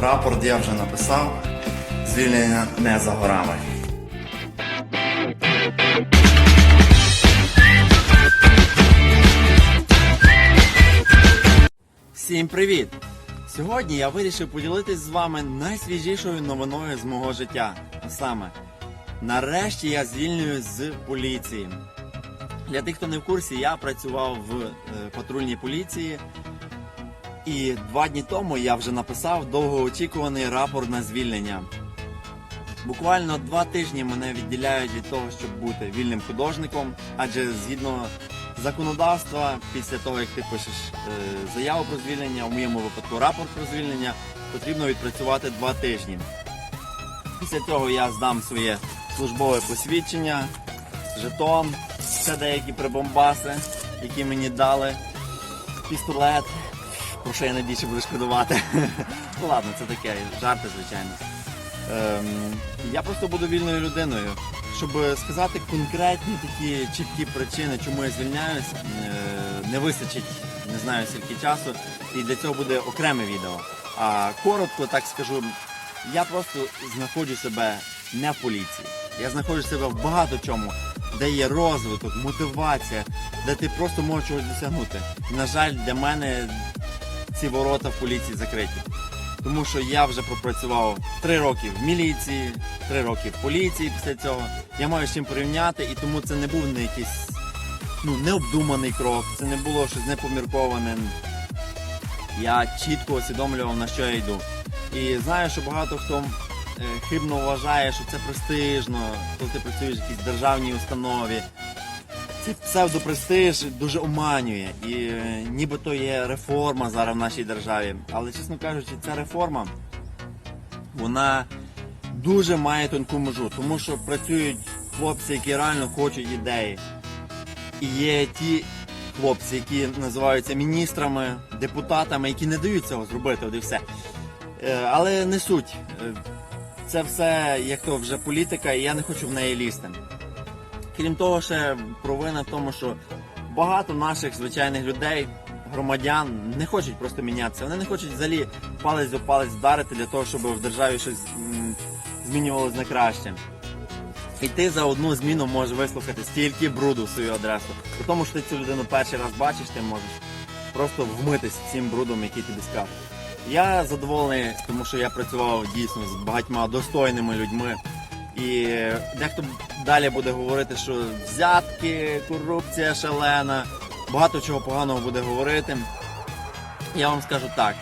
Рапорт я вже написав. Звільнення не за горами. Всім привіт! Сьогодні я вирішив поділитись з вами найсвіжішою новиною з мого життя. А саме, нарешті я звільнююсь з поліції. Для тих, хто не в курсі, я працював в е, патрульній поліції. І два дні тому я вже написав довгоочікуваний рапорт на звільнення. Буквально два тижні мене відділяють від того, щоб бути вільним художником, адже згідно законодавства, після того як ти пишеш е, заяву про звільнення, у моєму випадку рапорт про звільнення, потрібно відпрацювати два тижні. Після цього я здам своє службове посвідчення, жетон, ще деякі прибомбаси, які мені дали, пістолет. Про що я надійше буду шкодувати. ну ладно, це таке, жарти, звичайно. Ем, я просто буду вільною людиною. Щоб сказати конкретні такі чіткі причини, чому я звільняюсь, е, не вистачить не знаю скільки часу, і для цього буде окреме відео. А коротко так скажу, я просто знаходжу себе не в поліції. Я знаходжу себе в багато чому, де є розвиток, мотивація, де ти просто можеш чогось досягнути. На жаль, для мене ці ворота в поліції закриті. Тому що я вже пропрацював три роки в міліції, три роки в поліції після цього. Я маю з чим порівняти, і тому це не був не якийсь ну, необдуманий крок, це не було щось непомірковане. Я чітко усвідомлював, на що я йду. І знаю, що багато хто е, хибно вважає, що це престижно, коли ти працюєш в якійсь державній установі. Цей псевдопрестиж дуже оманює. І е, нібито є реформа зараз в нашій державі. Але, чесно кажучи, ця реформа вона дуже має тонку межу, тому що працюють хлопці, які реально хочуть ідеї. І є ті хлопці, які називаються міністрами, депутатами, які не дають цього зробити, от і все. Е, Але не суть. Е, Це все як то вже політика, і я не хочу в неї лізти. Крім того, ще провина в тому, що багато наших звичайних людей, громадян, не хочуть просто мінятися. Вони не хочуть взагалі палець до палець вдарити для того, щоб в державі щось м, змінювалось на краще. І ти за одну зміну можеш вислухати стільки бруду в свою адресу. При тому, що ти цю людину перший раз бачиш, ти можеш просто вмитись цим брудом, який тобі скажуть. Я задоволений, тому що я працював дійсно з багатьма достойними людьми. І дехто далі буде говорити, що взятки, корупція шалена, багато чого поганого буде говорити. Я вам скажу так: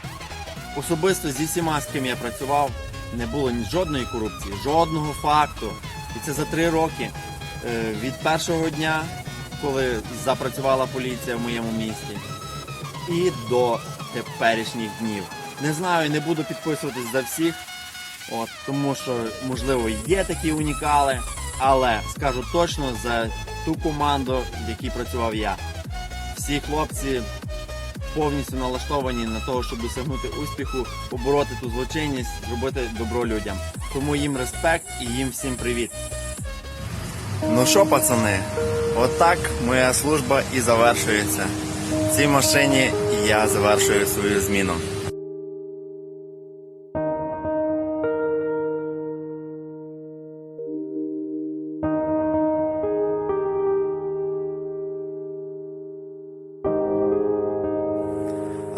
особисто зі всіма, з ким я працював, не було жодної корупції, жодного факту. І це за три роки е, від першого дня, коли запрацювала поліція в моєму місті, і до теперішніх днів. Не знаю, не буду підписуватись за всіх, от, тому що, можливо, є такі унікали, але скажу точно за ту команду, в якій працював я. Всі хлопці повністю налаштовані на того, щоб досягнути успіху, побороти ту злочинність, зробити добро людям. Тому їм респект і їм всім привіт. Ну що, пацани, отак моя служба і завершується. В цій машині я завершую свою зміну.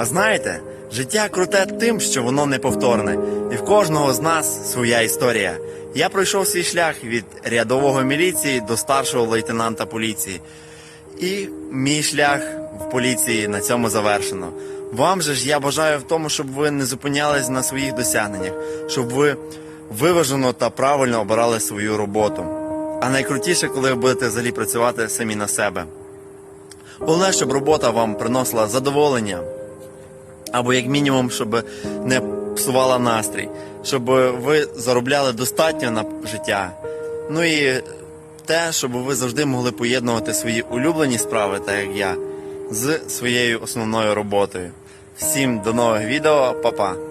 А знаєте, життя круте тим, що воно неповторне, і в кожного з нас своя історія. Я пройшов свій шлях від рядового міліції до старшого лейтенанта поліції. І мій шлях в поліції на цьому завершено. Вам же ж я бажаю в тому, щоб ви не зупинялись на своїх досягненнях, щоб ви виважено та правильно обирали свою роботу. А найкрутіше, коли ви будете взагалі працювати самі на себе. Головне, щоб робота вам приносила задоволення, або як мінімум, щоб не псувала настрій, щоб ви заробляли достатньо на життя. Ну і те, щоб ви завжди могли поєднувати свої улюблені справи, так як я, з своєю основною роботою. Всім до нових відео, па-па!